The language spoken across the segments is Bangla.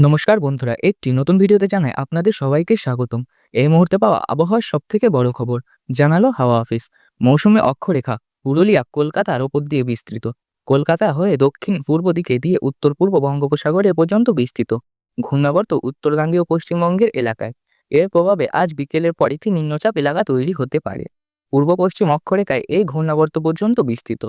নমস্কার বন্ধুরা, একটি নতুন ভিডিওতে জানাই আপনাদের সবাইকে স্বাগতম। এই মুহূর্তে পাওয়া আবহাওয়ার সব থেকে বড় খবর, জানালো হাওয়া অফিস। মৌসুমে অক্ষরেখা, পুরুলিয়া কলকাতার ওপর দিয়ে বিস্তৃত। কলকাতা হয়ে দক্ষিণ পূর্ব দিকে দিয়ে উত্তর পূর্ব বঙ্গোপসাগরের পর্যন্ত বিস্তৃত। ঘূর্ণাবর্ত উত্তরগাঙ্গীয় পশ্চিমবঙ্গের এলাকায়। এর প্রভাবে আজ বিকেলের পর একটি নিম্নচাপ এলাকা তৈরি হতে পারে। পূর্ব পশ্চিম অক্ষরেখায় এই ঘূর্ণাবর্ত পর্যন্ত বিস্তৃত।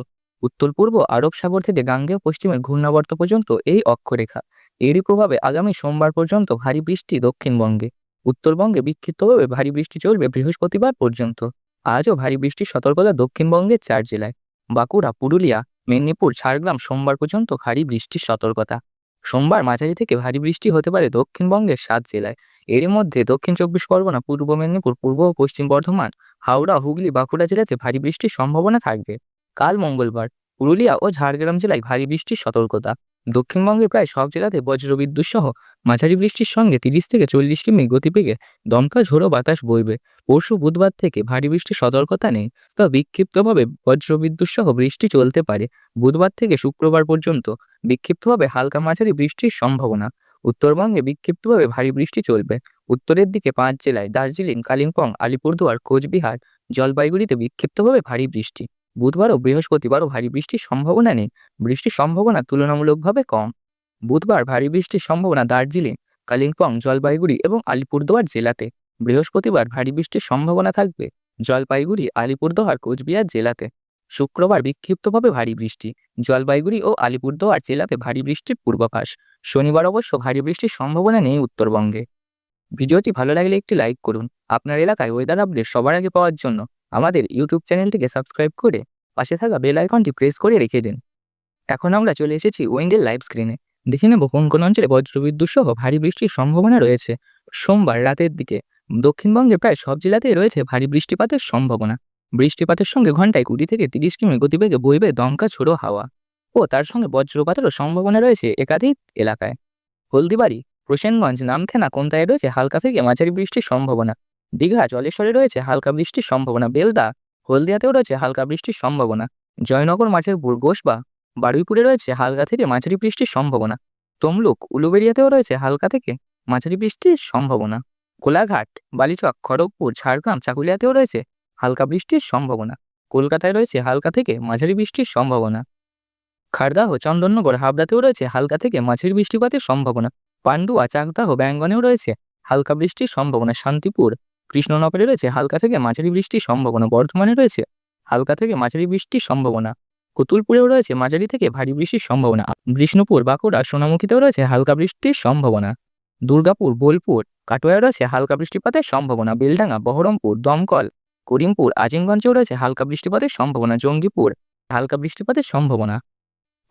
উত্তর, পূর্ব, আরব সাগর থেকে গাঙ্গেয় পশ্চিমের ঘূর্ণাবর্ত পর্যন্ত এই অক্ষরেখা। এরই প্রভাবে আগামী সোমবার পর্যন্ত ভারী বৃষ্টি দক্ষিণবঙ্গে, উত্তরবঙ্গে বিক্ষিপ্তভাবে ভারী বৃষ্টি চলবে বৃহস্পতিবার পর্যন্ত। আজও ভারী বৃষ্টির সতর্কতা দক্ষিণবঙ্গের চার জেলায়, বাঁকুড়া, পুরুলিয়া, মেদিনীপুর, ঝাড়গ্রাম সোমবার পর্যন্ত ভারী বৃষ্টির সতর্কতা। সোমবার মাঝারি থেকে ভারী বৃষ্টি হতে পারে দক্ষিণবঙ্গের সাত জেলায়। এরই মধ্যে দক্ষিণ চব্বিশ পরগনা, পূর্ব মেদিনীপুর, পূর্ব ও পশ্চিম বর্ধমান, হাওড়া, হুগলি, বাঁকুড়া জেলাতে ভারী বৃষ্টির সম্ভাবনা থাকবে। কাল মঙ্গলবার, পুরুলিয়া ও ঝাড়গ্রাম জেলায় ভারী বৃষ্টির সতর্কতা। দক্ষিণবঙ্গের প্রায় সব জেলাতে বজ্রবিদ্যুৎ সহ মাঝারি বৃষ্টির সঙ্গে তিরিশ থেকে চল্লিশ কিমি গতিবেগে দমকা ঝোড়ো বাতাস বইবে। পরশু বুধবার থেকে ভারী বৃষ্টির সতর্কতা নেই, তবে বিক্ষিপ্তভাবে বজ্রবিদ্যুৎ সহ বৃষ্টি চলতে পারে। বুধবার থেকে শুক্রবার পর্যন্ত বিক্ষিপ্তভাবে হালকা মাঝারি বৃষ্টির সম্ভাবনা। উত্তরবঙ্গে বিক্ষিপ্তভাবে ভারী বৃষ্টি চলবে। উত্তরের দিকে পাঁচ জেলায় দার্জিলিং, কালিম্পং, আলিপুরদুয়ার, কোচবিহার, জলপাইগুড়িতে বিক্ষিপ্তভাবে ভারী বৃষ্টি। বুধবার ও বৃহস্পতিবারও ভারী বৃষ্টির সম্ভাবনা নেই। বৃষ্টির সম্ভাবনা তুলনামূলকভাবে কম। বুধবার ভারী বৃষ্টির সম্ভাবনা দার্জিলিং, কালিম্পং, জলপাইগুড়ি এবং আলিপুরদুয়ার জেলাতে। বৃহস্পতিবার ভারী বৃষ্টির সম্ভাবনা থাকবে জলপাইগুড়ি, আলিপুরদুয়ার, কোচবিহার জেলাতে। শুক্রবার বিক্ষিপ্তভাবে ভারী বৃষ্টি। জলপাইগুড়ি ও আলিপুরদুয়ার জেলাতে ভারী বৃষ্টির পূর্বাভাস। শনিবার অবশ্য ভারী বৃষ্টির সম্ভাবনা নেই উত্তরবঙ্গে। ভিডিওটি ভালো লাগলে একটি লাইক করুন। আপনার এলাকায় ওয়েদার আপডেট সবার আগে পাওয়ার জন্য আমাদের ইউটিউব চ্যানেলটিকে সাবস্ক্রাইব করে পাশে থাকা বেল আইকনটি প্রেস করে রেখে দিন। এখন আমরা চলে এসেছি উইন্ডের লাইভ স্ক্রিনে দেখে নেব কোন কোন অঞ্চলে বজ্রবিদ্যুৎ সহ ভারী বৃষ্টির সম্ভাবনা রয়েছে। সোমবার রাতের দিকে দক্ষিণবঙ্গে প্রায় সব জেলাতেই রয়েছে ভারী বৃষ্টিপাতের সম্ভাবনা। বৃষ্টিপাতের সঙ্গে ঘন্টায় কুড়ি থেকে তিরিশ কিমি গতিবেগে বইবে দমকা ছোড়ো হাওয়া ও তার সঙ্গে বজ্রপাতেরও সম্ভাবনা রয়েছে একাধিক এলাকায়। হলদিবাড়ি প্রসেনগঞ্জ নামখানা কোনটায় রয়েছে হালকা থেকে মাঝারি বৃষ্টির সম্ভাবনা। দীঘা জলেশ্বরে রয়েছে হালকা বৃষ্টির সম্ভাবনা। বেলদা, হলদিয়াতেও রয়েছে হালকা বৃষ্টির সম্ভাবনা। জয়নগর মাঝেরপুর গোসবা বারুইপুরে রয়েছে হালকা থেকে মাঝারি বৃষ্টির সম্ভাবনা। তমলুক, উলুবেড়িয়াতেও রয়েছে হালকা থেকে মাঝারি বৃষ্টির সম্ভাবনা। কোলাঘাট, বালিচক, খড়গপুর, ঝাড়গ্রাম, চাকুলিয়াতেও রয়েছে হালকা বৃষ্টির সম্ভাবনা। কলকাতায় রয়েছে হালকা থেকে মাঝারি বৃষ্টির সম্ভাবনা। খারদাহ, চন্দননগর, হাবড়াতেও রয়েছে হালকা থেকে মাঝারি বৃষ্টিপাতের সম্ভাবনা। পান্ডুয়া, চাকদাহ, ব্যাঙ্গনেও রয়েছে হালকা বৃষ্টির সম্ভাবনা। শান্তিপুর কৃষ্ণনগরে রয়েছে, হালকা থেকে মাঝারি বৃষ্টির সম্ভাবনা। বর্ধমানে রয়েছে, হালকা থেকে মাঝারি বৃষ্টির সম্ভাবনা। কুতুলপুরেও রয়েছে, মাঝারি থেকে ভারী বৃষ্টির সম্ভাবনা। বিষ্ণুপুর, বাঁকুড়া, সোনামুখীতেও রয়েছে, হালকা বৃষ্টির সম্ভাবনা। দুর্গাপুর, বোলপুর, কাটোয়ায় রয়েছে, হালকা বৃষ্টিপাতের সম্ভাবনা। বেলডাঙ্গা, বহরমপুর, দমকল, করিমপুর, আজিমগঞ্জেও রয়েছে, হালকা বৃষ্টিপাতের সম্ভাবনা। জঙ্গিপুর, হালকা বৃষ্টিপাতের সম্ভাবনা।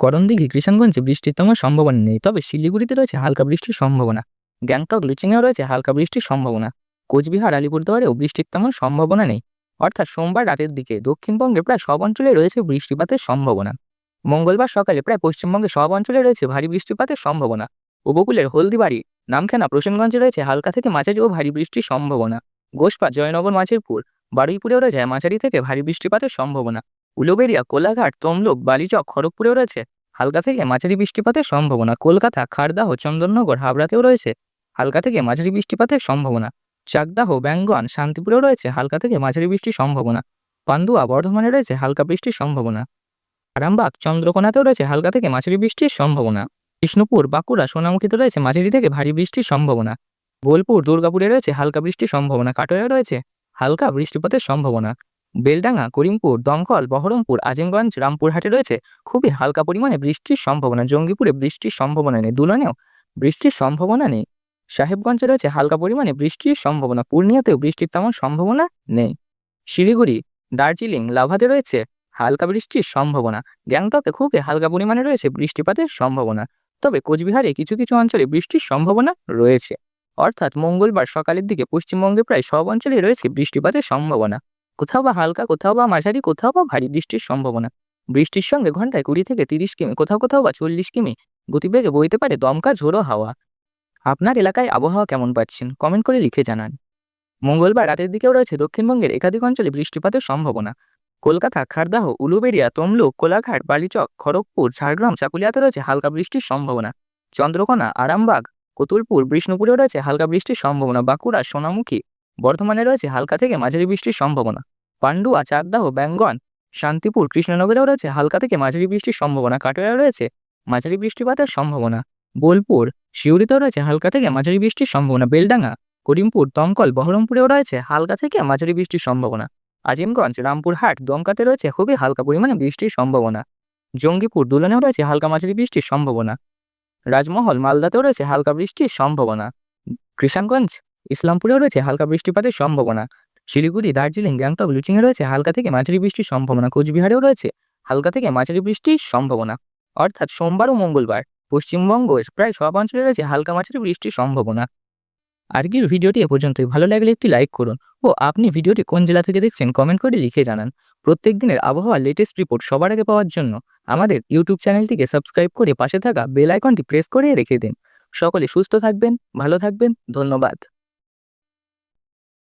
করণদিঘি কৃষণগঞ্জে বৃষ্টির সম্ভাবনা নেই, তবে শিলিগুড়িতে রয়েছে, হালকা বৃষ্টির সম্ভাবনা। গ্যাংটক, লুচিংয়েও রয়েছে, হালকা বৃষ্টির সম্ভাবনা। কোচবিহার আলিপুরদুয়ারেও বৃষ্টির তেমন সম্ভাবনা নেই। অর্থাৎ সোমবার রাতের দিকে দক্ষিণবঙ্গে প্রায় সব অঞ্চলে রয়েছে বৃষ্টিপাতের সম্ভাবনা। মঙ্গলবার সকালে প্রায় পশ্চিমবঙ্গে সব অঞ্চলে রয়েছে ভারী বৃষ্টিপাতের সম্ভাবনা। উপকূলের হলদিবাড়ি, নামখানা, প্রসেনগঞ্জে রয়েছে হালকা থেকে মাঝারি ও ভারী বৃষ্টির সম্ভাবনা। গোসপা, জয়নগর, মাঝেরপুর, বারুইপুরেও রয়েছে মাঝারি থেকে ভারী বৃষ্টিপাতের সম্ভাবনা। উলুবেড়িয়া, কোলাঘাট, তমলুক, বালিচক, খড়গপুরেও রয়েছে হালকা থেকে মাঝারি বৃষ্টিপাতের সম্ভাবনা। কলকাতা খারদাহ চন্দননগর হাবড়াতেও রয়েছে হালকা থেকে মাঝারি বৃষ্টিপাতের সম্ভাবনা। চাকদাহ, ব্যাঙ্গন, শান্তিপুরেও রয়েছে হালকা থেকে মাঝারি বৃষ্টির সম্ভাবনা। পান্দুয়া বর্ধমানে রয়েছে হালকা বৃষ্টির সম্ভাবনা। আরামবাগ, চন্দ্রকোনাতেও রয়েছে হালকা থেকে মাঝারি বৃষ্টির সম্ভাবনা। বিষ্ণুপুর, বাঁকুড়া, সোনামুখীতে রয়েছে মাঝারি থেকে ভারী বৃষ্টির সম্ভাবনা। বোলপুর, দুর্গাপুরে রয়েছে হালকা বৃষ্টির সম্ভাবনা। কাটোয়ায় রয়েছে হালকা বৃষ্টিপাতের সম্ভাবনা। বেলডাঙ্গা, করিমপুর, দমকল, বহরমপুর, আজিমগঞ্জ, রামপুরহাটে রয়েছে খুবই হালকা পরিমাণে বৃষ্টির সম্ভাবনা। জঙ্গিপুরে বৃষ্টির সম্ভাবনা নেই। দুলনেও বৃষ্টির সম্ভাবনা নেই। সাহেবগঞ্জে রয়েছে হালকা পরিমাণে বৃষ্টির সম্ভাবনা। পূর্ণিয়াতেও বৃষ্টির তেমন সম্ভাবনা নেই। শিলিগুড়ি, দার্জিলিং, লাভাতে রয়েছে হালকা বৃষ্টির সম্ভাবনা। গ্যাংটকে খুবই হালকা পরিমাণে রয়েছে বৃষ্টিপাতের সম্ভাবনা। তবে কোচবিহারে কিছু কিছু অঞ্চলে বৃষ্টির সম্ভাবনা রয়েছে। অর্থাৎ মঙ্গলবার সকালের দিকে পশ্চিমবঙ্গে প্রায় সব অঞ্চলে রয়েছে বৃষ্টিপাতের সম্ভাবনা। কোথাও বা হালকা, কোথাও বা মাঝারি, কোথাও বা ভারী বৃষ্টির সম্ভাবনা। বৃষ্টির সঙ্গে ঘন্টায় কুড়ি থেকে তিরিশ কিমি, কোথাও কোথাও বা চল্লিশ কিমি গতিবেগে বইতে পারে দমকা ঝোড়ো হাওয়া। আপনার এলাকায় আবহাওয়া কেমন পাচ্ছেন? কমেন্ট করে লিখে জানান। মঙ্গলবার রাতের দিকেও রয়েছে দক্ষিণবঙ্গের একাধিক অঞ্চলে বৃষ্টিপাতের সম্ভাবনা। কলকাতা, খারদাহ, উলুবেড়িয়া, তমলুক, কোলাঘাট, বালিচক, খড়গপুর, ঝাড়গ্রাম, চাকুলিয়াতে রয়েছে হালকা বৃষ্টির সম্ভাবনা। চন্দ্রকোনা, আরামবাগ, কতুলপুর, বিষ্ণুপুরেও রয়েছে হালকা বৃষ্টির সম্ভাবনা। বাঁকুড়া, সোনামুখী, বর্ধমানে রয়েছে হালকা থেকে মাঝারি বৃষ্টির সম্ভাবনা। পান্ডুয়া, চাকদাহ, ব্যাঙ্গন, শান্তিপুর, কৃষ্ণনগরেও রয়েছে হালকা থেকে মাঝারি বৃষ্টির সম্ভাবনা। কাটোয়ায় রয়েছে মাঝারি বৃষ্টিপাতের সম্ভাবনা। বোলপুর সিউড়িতেও রয়েছে হালকা থেকে মাঝারি বৃষ্টির সম্ভাবনা। বেলডাঙ্গা, করিমপুর, দমকল, বহরমপুরেও রয়েছে হালকা থেকে মাঝারি বৃষ্টির সম্ভাবনা। আজিমগঞ্জ, রামপুরহাট, দমকাতে রয়েছে খুবই হালকা পরিমাণে বৃষ্টির সম্ভাবনা। জঙ্গিপুর, দুলনেও রয়েছে হালকা মাঝারি বৃষ্টির সম্ভাবনা। রাজমহল, মালদাতেও রয়েছে হালকা বৃষ্টির সম্ভাবনা। কৃষাণগঞ্জ ইসলামপুরেও রয়েছে হালকা বৃষ্টিপাতের সম্ভাবনা। শিলিগুড়ি, দার্জিলিং, গ্যাংটক, লুচিংয়ে রয়েছে হালকা থেকে মাঝারি বৃষ্টির সম্ভাবনা। কোচবিহারেও রয়েছে হালকা থেকে মাঝারি বৃষ্টির সম্ভাবনা। অর্থাৎ সোমবার ও মঙ্গলবার পশ্চিমবঙ্গ, প্রায় সব অঞ্চলে রয়েছে হালকা মাছের বৃষ্টির সম্ভাবনা। আজকের ভিডিওটি এ পর্যন্তই। ভালো লাগলে একটি লাইক করুন ও আপনি ভিডিওটি কোন জেলা থেকে দেখছেন কমেন্ট করে লিখে জানান। প্রত্যেক দিনের আবহাওয়ার লেটেস্ট রিপোর্ট সবার আগে পাওয়ার জন্য আমাদের ইউটিউব চ্যানেলটিকে সাবস্ক্রাইব করে পাশে থাকা বেল আইকনটি প্রেস করে রেখে দিন। সকলে সুস্থ থাকবেন, ভালো থাকবেন, ধন্যবাদ।